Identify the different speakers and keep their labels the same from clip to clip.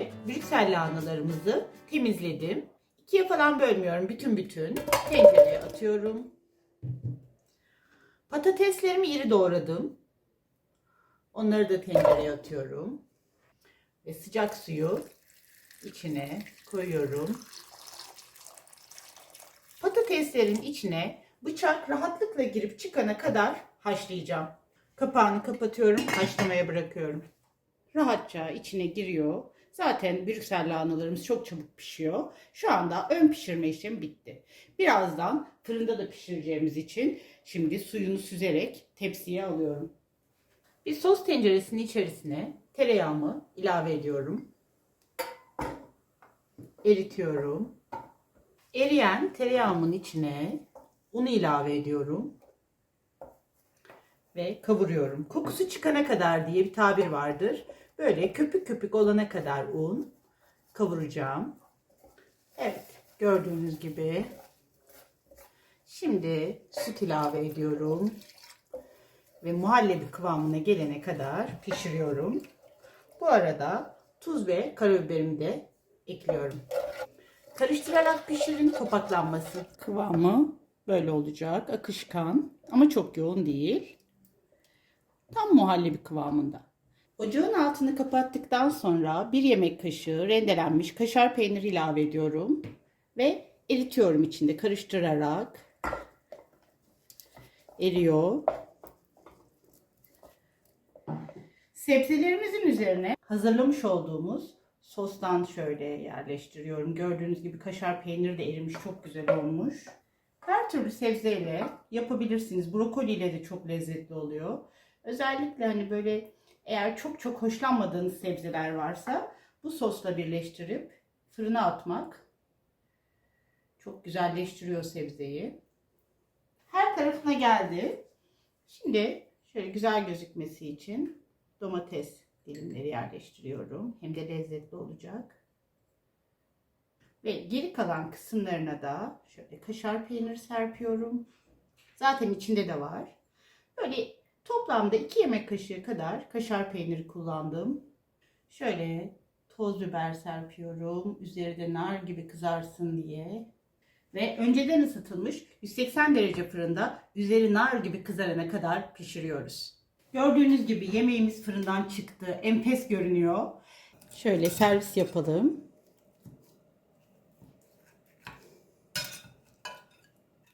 Speaker 1: Brüksel lahanalarımızı temizledim. İkiye falan bölmüyorum. Bütün bütün. Tencereye atıyorum. Patateslerimi iri doğradım. Onları da tencereye atıyorum. Ve sıcak suyu içine koyuyorum. Patateslerin içine bıçak rahatlıkla girip çıkana kadar haşlayacağım. Kapağını kapatıyorum, haşlamaya bırakıyorum. Rahatça içine giriyor. Zaten Brüksel lahanalarımız çok çabuk pişiyor. Şu anda ön pişirme işlemi bitti. Birazdan fırında da pişireceğimiz için şimdi suyunu süzerek tepsiye alıyorum. Bir sos tenceresinin içerisine tereyağımı ilave ediyorum. Eritiyorum. Eriyen tereyağımın içine unu ilave ediyorum. Ve kavuruyorum. Kokusu çıkana kadar diye bir tabir vardır. Böyle köpük köpük olana kadar un kavuracağım. Evet, gördüğünüz gibi. Şimdi süt ilave ediyorum. Ve muhallebi kıvamına gelene kadar pişiriyorum. Bu arada tuz ve karabiberimi de ekliyorum. Karıştırarak pişirin topaklanması. Kıvamı böyle olacak. Akışkan ama çok yoğun değil. Tam muhallebi kıvamında. Ocağın altını kapattıktan sonra bir yemek kaşığı rendelenmiş kaşar peyniri ilave ediyorum. Ve eritiyorum içinde karıştırarak. Eriyor. Sebzelerimizin üzerine hazırlamış olduğumuz sostan şöyle yerleştiriyorum. Gördüğünüz gibi kaşar peyniri de erimiş çok güzel olmuş. Her türlü sebzeyle yapabilirsiniz. Brokoli ile de çok lezzetli oluyor. Özellikle hani böyle eğer çok çok hoşlanmadığınız sebzeler varsa bu sosla birleştirip fırına atmak çok güzelleştiriyor sebzeyi. Her tarafına geldi. Şimdi şöyle güzel gözükmesi için domates dilimleri yerleştiriyorum. Hem de lezzetli olacak. Ve geri kalan kısımlarına da şöyle kaşar peynir serpiyorum. Zaten içinde de var. Böyle toplamda 2 yemek kaşığı kadar kaşar peyniri kullandım. Şöyle toz biber serpiyorum. Üzeri de nar gibi kızarsın diye. Ve önceden ısıtılmış 180 derece fırında üzeri nar gibi kızarana kadar pişiriyoruz. Gördüğünüz gibi yemeğimiz fırından çıktı. Enfes görünüyor. Şöyle servis yapalım.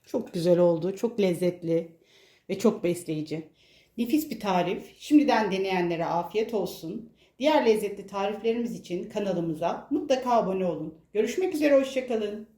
Speaker 1: Çok güzel oldu. Çok lezzetli ve çok besleyici. Nefis bir tarif. Şimdiden deneyenlere afiyet olsun. Diğer lezzetli tariflerimiz için kanalımıza mutlaka abone olun. Görüşmek üzere, hoşçakalın.